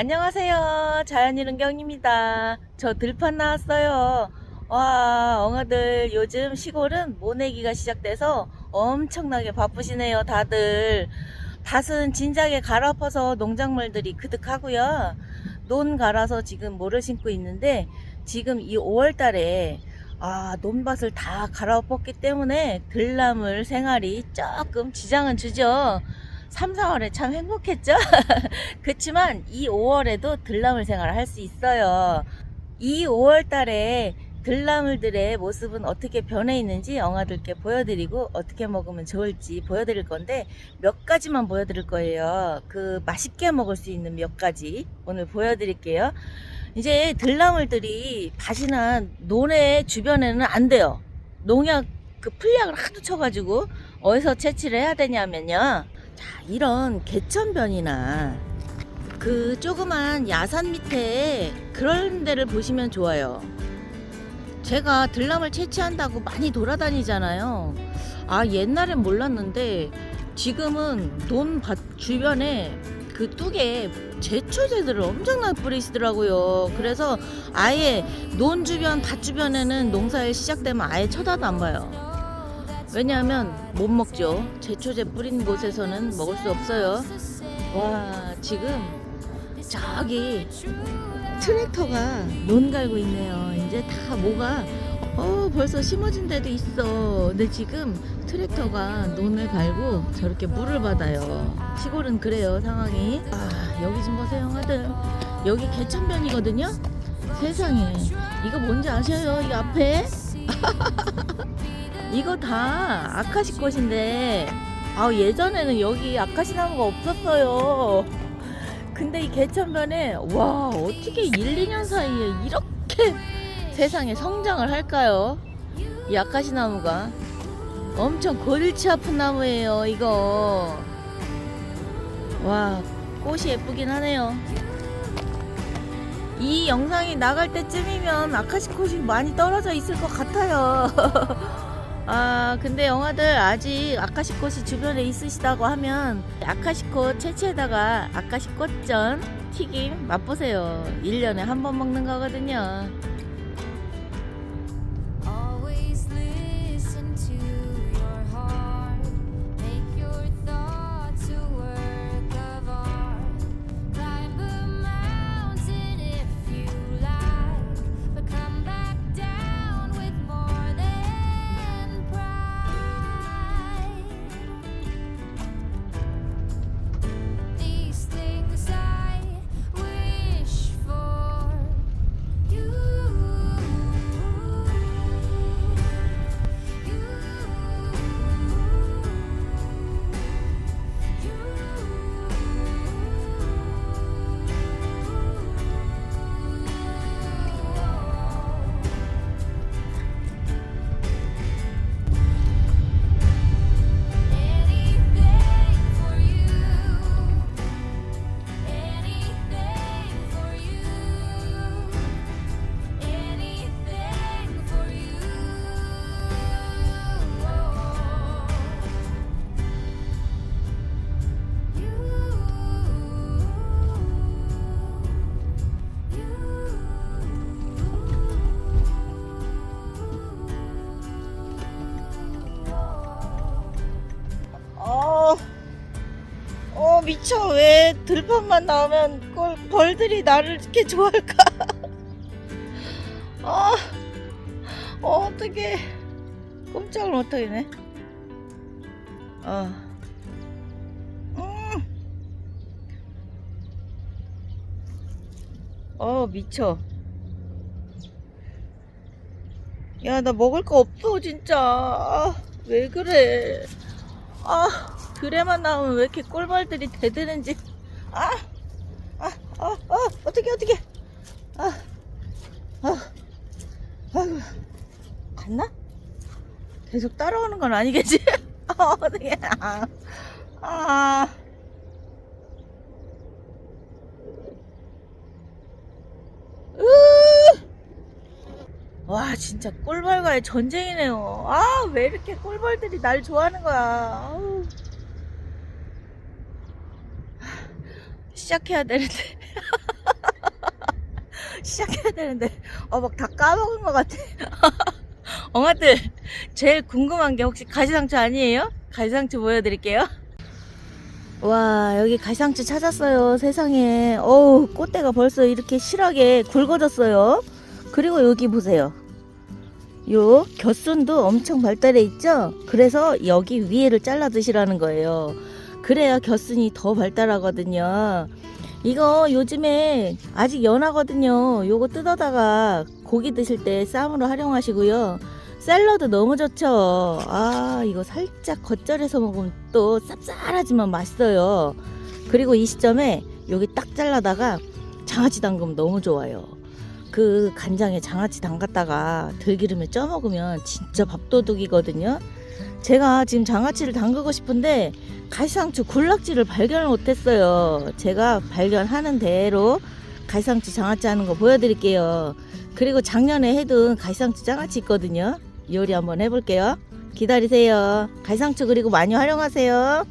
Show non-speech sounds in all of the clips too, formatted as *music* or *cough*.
안녕하세요. 자연이른경입니다. 저 들판 나왔어요. 와, 엉아들 요즘 시골은 모내기가 시작돼서 엄청나게 바쁘시네요, 다들. 밭은 진작에 갈아엎어서 농작물들이 그득하고요. 논 갈아서 지금 모를 심고 있는데 지금 이 5월 달에 아, 논밭을 다 갈아엎었기 때문에 들나물 생활이 조금 지장은 주죠. 3, 4월에 참 행복했죠? *laughs* 그렇지만 이 5월에도 들나물 생활을 할 수 있어요. 이 5월 달에 들나물들의 모습은 어떻게 변해 있는지 영화들께 보여드리고 어떻게 먹으면 좋을지 보여드릴 건데 몇 가지만 보여드릴 거예요. 그 맛있게 먹을 수 있는 몇 가지 오늘 보여드릴게요. 이제 들나물들이 밭이나 논의 주변에는 안 돼요. 농약 그 풀약을 하도 쳐가지고 어디서 채취를 해야 되냐면요. 자, 이런 개천변이나 그 조그만 야산 밑에 그런 데를 보시면 좋아요. 제가 들나물 채취한다고 많이 돌아다니잖아요. 아, 옛날엔 몰랐는데 지금은 논 밭 주변에 그 뚝에 제초제들을 엄청나게 뿌리시더라고요. 그래서 아예 논 주변, 밭 주변에는 농사일 시작되면 아예 쳐다도 안 봐요. 왜냐하면 못 먹죠. 제초제 뿌린 곳에서는 먹을 수 없어요. 와, 지금 저기 트랙터가 논 갈고 있네요. 이제 다 뭐가 어 벌써 심어진 데도 있어. 근데 지금 트랙터가 논을 갈고 저렇게 물을 받아요. 시골은 그래요 상황이. 아 여기 좀 보세요 형아들. 여기 개천변이거든요. 세상에 이거 뭔지 아셔요? 이 앞에? *laughs* 이거 다 아카시 꽃인데. 아 예전에는 여기 아카시 나무가 없었어요. 근데 이 개천변에 와 어떻게 1, 2년 사이에 이렇게 세상에 성장을 할까요? 이 아카시 나무가. 엄청 골치 아픈 나무예요 이거. 와 꽃이 예쁘긴 하네요. 이 영상이 나갈 때쯤이면 아카시 꽃이 많이 떨어져 있을 것 같아요 *laughs* 아 근데 영화들 아직 아카시꽃이 주변에 있으시다고 하면 아카시꽃 채취에다가 아카시꽃전 튀김 맛보세요. 1년에 한 번 먹는 거거든요 어 미쳐 왜 들판만 나오면 꼴, 벌들이 나를 이렇게 좋아할까? 어, *laughs* 어 어떡해. 꼼짝을 못하겠네. 어. 음. 어 미쳐. 야 나 먹을 거 없어 진짜. 아, 왜 그래? 아, 그래만 나오면 왜 이렇게 꼴벌들이 대드는지. 아, 아, 아, 아, 어떻게, 어떻게. 아, 아, 아이고. 갔나? 계속 따라오는 건 아니겠지? *laughs* 아, 어떻게, 아, 아. 으! 와 진짜 꿀벌과의 전쟁이네요. 아 왜 이렇게 꿀벌들이 날 좋아하는 거야. 아우. 시작해야 되는데. *laughs* 시작해야 되는데. 어 막 다 까먹은 것 같아. *laughs* 엉아들 제일 궁금한 게 혹시 가시상추 아니에요? 가시상추 보여드릴게요. 와 여기 가시상추 찾았어요 세상에. 어우 꽃대가 벌써 이렇게 실하게 굵어졌어요. 그리고 여기 보세요. 요 곁순도 엄청 발달해 있죠? 그래서 여기 위에를 잘라 드시라는 거예요 그래야 곁순이 더 발달하거든요. 이거 요즘에 아직 연하거든요. 요거 뜯어다가 고기 드실 때 쌈으로 활용하시고요. 샐러드 너무 좋죠. 아 이거 살짝 겉절해서 먹으면 또 쌉쌀하지만 맛있어요. 그리고 이 시점에 여기 딱 잘라다가 장아찌 담그면 너무 좋아요. 그 간장에 장아찌 담갔다가 들기름에 쪄 먹으면 진짜 밥도둑이거든요 제가 지금 장아찌를 담그고 싶은데 가시상추 군락지를 발견을 못했어요. 제가 발견하는 대로 가시상추 장아찌 하는 거 보여드릴게요. 그리고 작년에 해둔 가시상추 장아찌 있거든요. 요리 한번 해볼게요. 기다리세요. 가시상추 그리고 많이 활용하세요.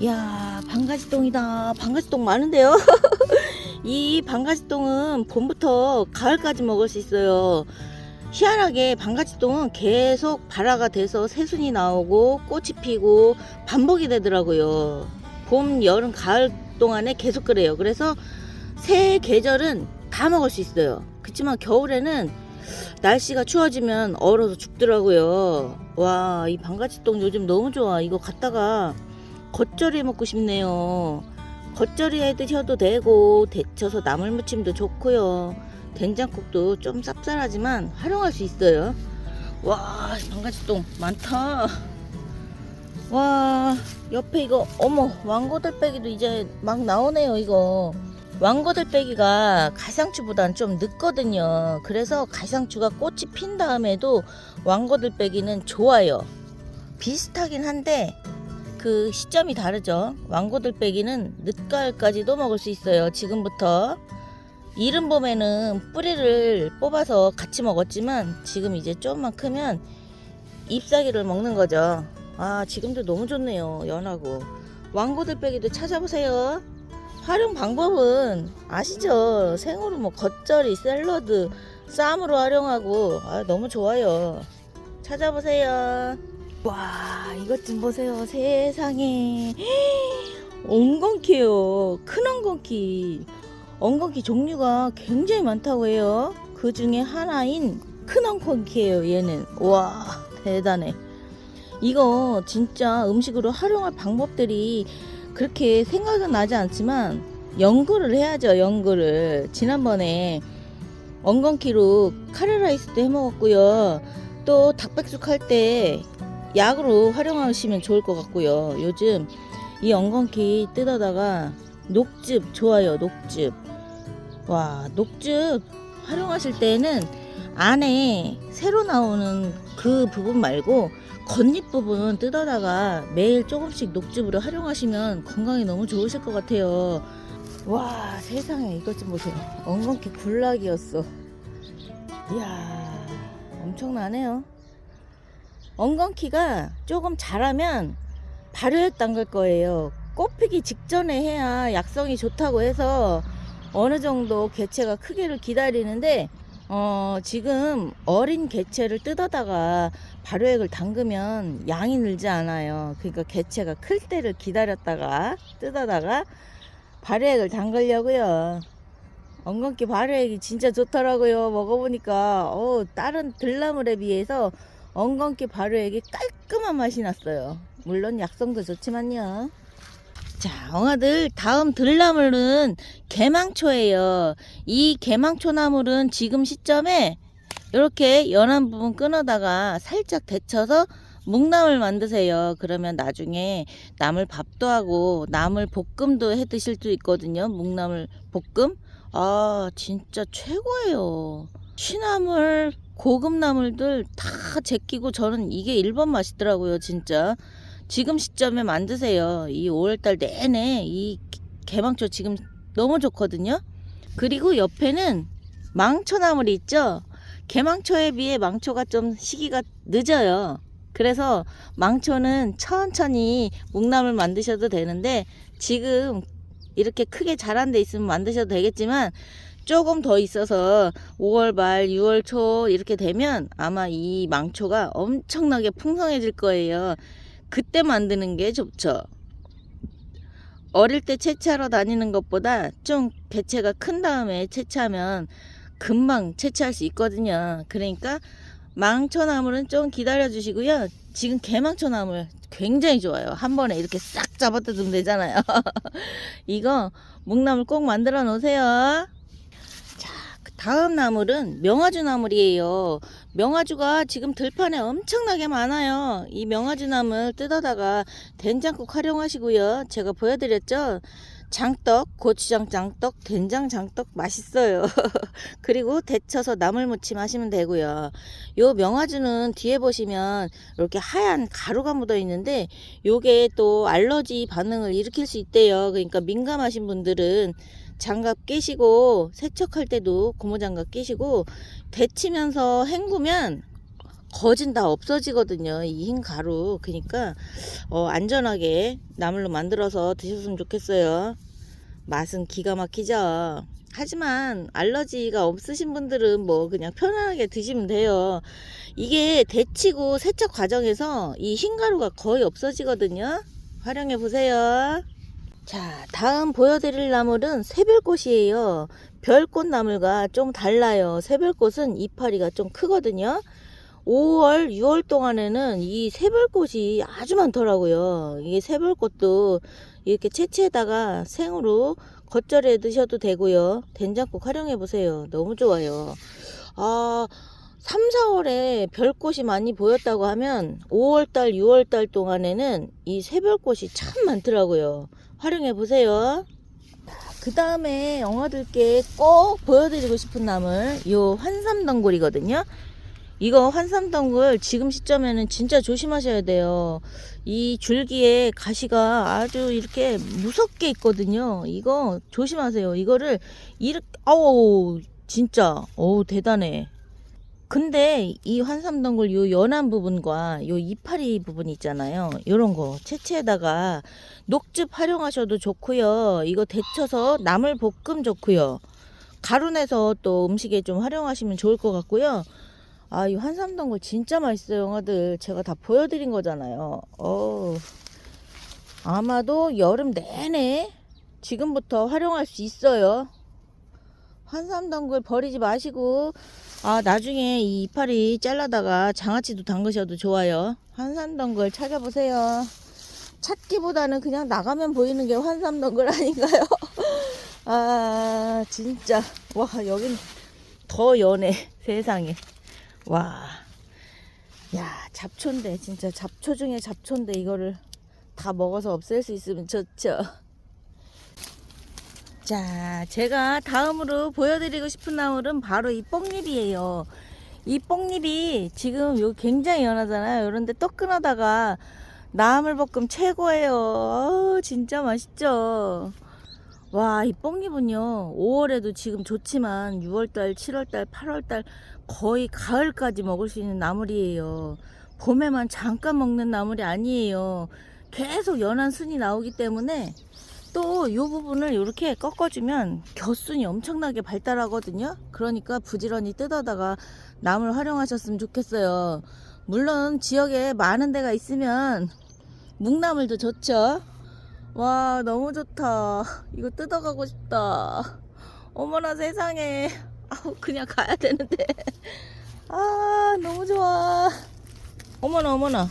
이야 방가지똥이다. 방가지똥 많은데요? *laughs* 이 방가지똥은 봄부터 가을까지 먹을 수 있어요 희한하게 방가지똥은 계속 발화가 돼서 새순이 나오고 꽃이 피고 반복이 되더라고요 봄 여름 가을 동안에 계속 그래요 그래서 새 계절은 다 먹을 수 있어요 그렇지만 겨울에는 날씨가 추워지면 얼어서 죽더라고요. 와, 이 방가지똥 요즘 너무 좋아. 이거 갖다가 겉절이 먹고 싶네요. 겉절이 해 드셔도 되고 데쳐서 나물 무침도 좋고요. 된장국도 좀 쌉쌀하지만 활용할 수 있어요. 와, 방가지똥 많다. 와, 옆에 이거 어머 왕고들빼기도 이제 막 나오네요. 이거. 왕고들빼기가 가상추보단 좀 늦거든요. 그래서 가상추가 꽃이 핀 다음에도 왕고들빼기는 좋아요. 비슷하긴 한데 그 시점이 다르죠. 왕고들빼기는 늦가을까지도 먹을 수 있어요. 지금부터 이른 봄에는 뿌리를 뽑아서 같이 먹었지만 지금 이제 조금만 크면 잎사귀를 먹는 거죠. 아 지금도 너무 좋네요. 연하고 왕고들빼기도 찾아보세요. 활용 방법은 아시죠? 생으로 뭐 겉절이, 샐러드, 쌈으로 활용하고 아, 너무 좋아요. 찾아보세요. 와 이것 좀 보세요. 세상에 엉겅퀴요. 큰 엉겅퀴. 엉겅퀴 종류가 굉장히 많다고 해요. 그 중에 하나인 큰 엉겅퀴예요. 얘는 와 대단해. 이거 진짜 음식으로 활용할 방법들이 그렇게 생각은 나지 않지만 연구를 해야죠 연구를 지난번에 엉겅퀴로 카레라이스도 해 먹었고요 또 닭백숙 할 때 약으로 활용하시면 좋을 것 같고요 요즘 이 엉겅퀴 뜯어다가 녹즙 좋아요 녹즙 와 녹즙 활용하실 때는 안에 새로 나오는 그 부분 말고 겉잎 부분 뜯어다가 매일 조금씩 녹즙으로 활용하시면 건강에 너무 좋으실 것 같아요. 와 세상에 이것 좀 보세요. 엉겅퀴 굴락이었어. 이야 엄청나네요. 엉겅퀴가 조금 자라면 발효액 담글 거예요. 꽃피기 직전에 해야 약성이 좋다고 해서 어느 정도 개체가 크기를 기다리는데 어, 지금 어린 개체를 뜯어다가 발효액을 담그면 양이 늘지 않아요. 그러니까 개체가 클 때를 기다렸다가 뜯어다가 발효액을 담그려고요. 엉겅퀴 발효액이 진짜 좋더라고요. 먹어보니까 어, 다른 들나물에 비해서 엉겅퀴 발효액이 깔끔한 맛이 났어요. 물론 약성도 좋지만요. 자, 엉아들 다음 들나물은 개망초예요. 이 개망초 나물은 지금 시점에 이렇게 연한 부분 끊어다가 살짝 데쳐서 묵나물 만드세요. 그러면 나중에 나물 밥도 하고 나물 볶음도 해 드실 수 있거든요. 묵나물 볶음. 아, 진짜 최고예요. 취나물, 고급 나물들 다 제끼고 저는 이게 1번 맛있더라고요, 진짜. 지금 시점에 만드세요. 이 5월달 내내 이 개망초 지금 너무 좋거든요. 그리고 옆에는 망초나물이 있죠. 개망초에 비해 망초가 좀 시기가 늦어요. 그래서 망초는 천천히 묵나물 만드셔도 되는데 지금 이렇게 크게 자란 데 있으면 만드셔도 되겠지만 조금 더 있어서 5월 말 6월 초 이렇게 되면 아마 이 망초가 엄청나게 풍성해질 거예요. 그때 만드는 게 좋죠. 어릴 때 채취하러 다니는 것보다 좀 개체가 큰 다음에 채취하면 금방 채취할 수 있거든요. 그러니까 망초나물은 좀 기다려 주시고요. 지금 개망초나물 굉장히 좋아요. 한 번에 이렇게 싹 잡아 뜯으면 되잖아요. *laughs* 이거 묵나물 꼭 만들어 놓으세요. 자, 그 다음 나물은 명아주 나물이에요. 명아주가 지금 들판에 엄청나게 많아요. 이 명아주 나물 뜯어다가 된장국 활용하시고요. 제가 보여드렸죠? 장떡, 고추장 장떡, 된장 장떡 맛있어요. *laughs* 그리고 데쳐서 나물 무침 하시면 되고요. 요 명아주는 뒤에 보시면 이렇게 하얀 가루가 묻어 있는데 요게 또 알러지 반응을 일으킬 수 있대요. 그러니까 민감하신 분들은 장갑 끼시고 세척할 때도 고무 장갑 끼시고 데치면서 헹구면 거진 다 없어지거든요. 이 흰 가루. 그러니까 어, 안전하게 나물로 만들어서 드셨으면 좋겠어요. 맛은 기가 막히죠. 하지만 알러지가 없으신 분들은 뭐 그냥 편안하게 드시면 돼요. 이게 데치고 세척 과정에서 이 흰 가루가 거의 없어지거든요. 활용해 보세요. 자, 다음 보여드릴 나물은 새별꽃이에요. 별꽃 나물과 좀 달라요. 새별꽃은 이파리가 좀 크거든요. 5월, 6월 동안에는 이 새별꽃이 아주 많더라고요. 이게 새별꽃도 이렇게 채취에다가 생으로 겉절해 드셔도 되고요. 된장국 활용해 보세요. 너무 좋아요. 아, 3, 4월에 별꽃이 많이 보였다고 하면 5월달, 6월달 동안에는 이 새별꽃이 참 많더라고요. 활용해 보세요. 그 다음에 영화들께 꼭 보여드리고 싶은 나물, 요 환삼덩굴이거든요. 이거 환삼덩굴 지금 시점에는 진짜 조심하셔야 돼요. 이 줄기에 가시가 아주 이렇게 무섭게 있거든요. 이거 조심하세요. 이거를 이렇게, 아우, 진짜, 어우, 대단해. 근데 이 환삼덩굴 요 연한 부분과 요 이파리 부분 있잖아요. 요런 거 채취에다가 녹즙 활용하셔도 좋고요. 이거 데쳐서 나물 볶음 좋고요. 가루 내서 또 음식에 좀 활용하시면 좋을 것 같고요. 아, 이 환삼덩굴 진짜 맛있어요, 영화들. 제가 다 보여드린 거잖아요. 어 아마도 여름 내내 지금부터 활용할 수 있어요. 환삼덩굴 버리지 마시고, 아, 나중에 이 이파리 잘라다가 장아찌도 담그셔도 좋아요. 환삼덩굴 찾아보세요. 찾기보다는 그냥 나가면 보이는 게 환삼덩굴 아닌가요? *laughs* 아, 진짜. 와, 여긴 더 연해, 세상에. 와. 야, 잡초인데, 진짜 잡초 중에 잡초인데, 이거를 다 먹어서 없앨 수 있으면 좋죠. 자, 제가 다음으로 보여드리고 싶은 나물은 바로 이 뽕잎이에요. 이 뽕잎이 지금 요 굉장히 연하잖아요. 요런데 뜨끈하다가 나물볶음 최고예요. 어우, 진짜 맛있죠. 와, 이 뽕잎은요, 5월에도 지금 좋지만 6월달, 7월달, 8월달 거의 가을까지 먹을 수 있는 나물이에요. 봄에만 잠깐 먹는 나물이 아니에요. 계속 연한 순이 나오기 때문에 또 이 부분을 이렇게 꺾어주면 겨순이 엄청나게 발달하거든요. 그러니까 부지런히 뜯어다가 나물 활용하셨으면 좋겠어요. 물론 지역에 많은 데가 있으면 묵나물도 좋죠. 와 너무 좋다. 이거 뜯어가고 싶다. 어머나 세상에. 아우 그냥 가야 되는데. 아 너무 좋아. 어머나 어머나.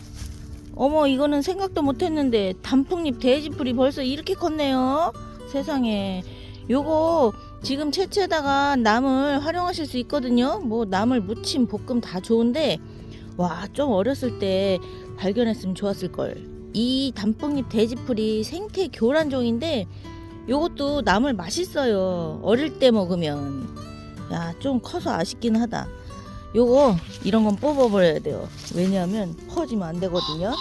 어머 이거는 생각도 못했는데 단풍잎 돼지풀이 벌써 이렇게 컸네요. 세상에. 요거 지금 채취에다가 나물 활용하실 수 있거든요. 뭐 나물 무침 볶음 다 좋은데 와 좀 어렸을 때 발견했으면 좋았을 걸. 이 단풍잎 돼지풀이 생태 교란종인데 요것도 나물 맛있어요. 어릴 때 먹으면. 야 좀 커서 아쉽긴 하다 요거 이런 건 뽑아버려야 돼요. 왜냐하면 퍼지면 안 되거든요.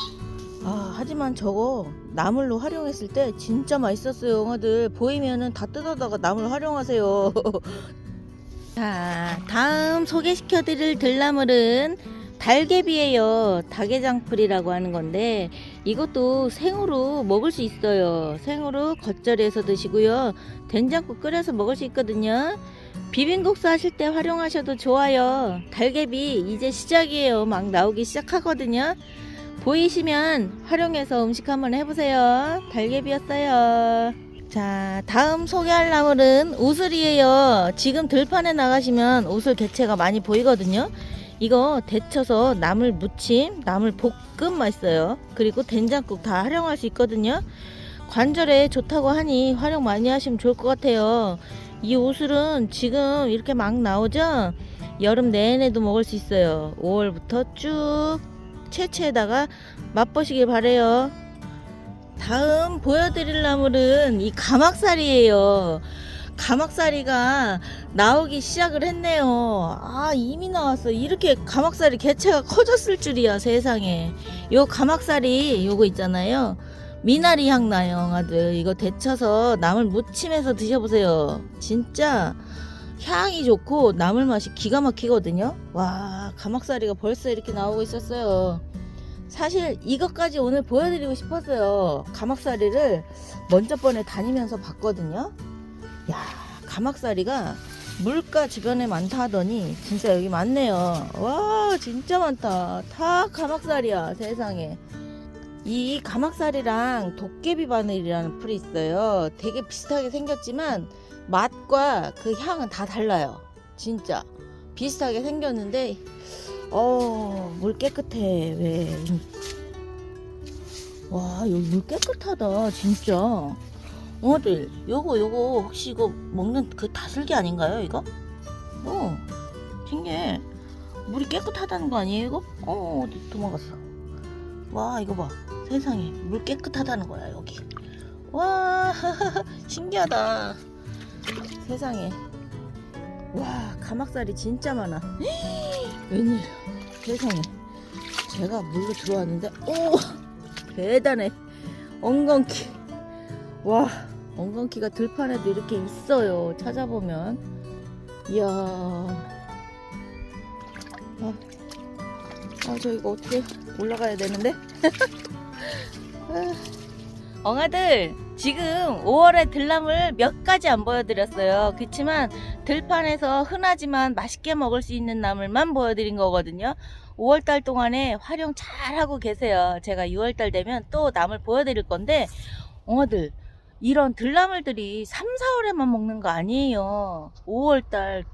아 하지만 저거 나물로 활용했을 때 진짜 맛있었어요, 영화들. 보이면은 다 뜯어다가 나물 활용하세요. *laughs* 자 다음 소개시켜 드릴 들나물은 달개비예요. 닭게장풀이라고 하는 건데 이것도 생으로 먹을 수 있어요. 생으로 겉절이해서 드시고요. 된장국 끓여서 먹을 수 있거든요. 비빔국수 하실 때 활용하셔도 좋아요. 달개비 이제 시작이에요. 막 나오기 시작하거든요. 보이시면 활용해서 음식 한번 해보세요. 달개비였어요. 자, 다음 소개할 나물은 우슬이에요. 지금 들판에 나가시면 우슬 개체가 많이 보이거든요. 이거 데쳐서 나물 무침, 나물 볶음 맛있어요. 그리고 된장국 다 활용할 수 있거든요. 관절에 좋다고 하니 활용 많이 하시면 좋을 것 같아요. 이 우슬은 지금 이렇게 막 나오죠? 여름 내내도 먹을 수 있어요. 5월부터 쭉 채채에다가 맛보시길 바래요. 다음 보여드릴 나물은 이 가막살이에요. 가막살이가 나오기 시작을 했네요. 아, 이미 나왔어. 이렇게 가막살이 개체가 커졌을 줄이야, 세상에. 요 가막살이 요거 있잖아요. 미나리 향 나요, 아들. 이거 데쳐서 나물 무침해서 드셔보세요. 진짜 향이 좋고 나물 맛이 기가 막히거든요. 와, 가막살이가 벌써 이렇게 나오고 있었어요. 사실 이것까지 오늘 보여드리고 싶었어요. 가막살이를 먼저 번에 다니면서 봤거든요. 야, 가막살이가 물가 주변에 많다 하더니 진짜 여기 많네요. 와, 진짜 많다. 다 가막살이야, 세상에. 이 가막살이랑 도깨비 바늘이라는 풀이 있어요. 되게 비슷하게 생겼지만 맛과 그 향은 다 달라요. 진짜 비슷하게 생겼는데 어, 물 깨끗해. 왜? 와, 여기 물 깨끗하다. 진짜. 어들 요거 요거 혹시 이거 먹는 그 다슬기 아닌가요, 이거? 어. 신기해. 물이 깨끗하다는 거 아니에요, 이거? 어, 도망갔어. 와, 이거 봐. 세상에. 물 깨끗하다는 거야, 여기. 와, *laughs* 신기하다. 세상에. 와, 가막살이 진짜 많아. *gasps* 웬일 세상에 제가 물로 들어왔는데 오 *laughs* 대단해 엉겅키 와 엉겅키가 들판에도 이렇게 있어요. 찾아보면. 이야. 아, 아, 저 이거 어떻게 올라가야 되는데? *laughs* 아, 엉아들 지금 5월에 들나물 몇 가지 안 보여드렸어요. 그렇지만 들판에서 흔하지만 맛있게 먹을 수 있는 나물만 보여드린 거거든요. 5월달 동안에 활용 잘 하고 계세요. 제가 6월달 되면 또 나물 보여드릴 건데, 엉아들, 이런 들나물들이 3, 4월에만 먹는 거 아니에요. 5월달,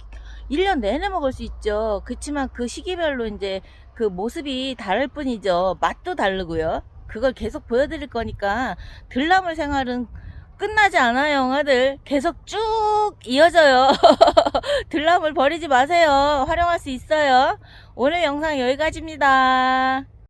1년 내내 먹을 수 있죠. 그렇지만 그 시기별로 이제 그 모습이 다를 뿐이죠. 맛도 다르고요. 그걸 계속 보여드릴 거니까 들나물 생활은 끝나지 않아요, 영화들. 계속 쭉 이어져요. *laughs* 들나물 버리지 마세요. 활용할 수 있어요. 오늘 영상 여기까지입니다.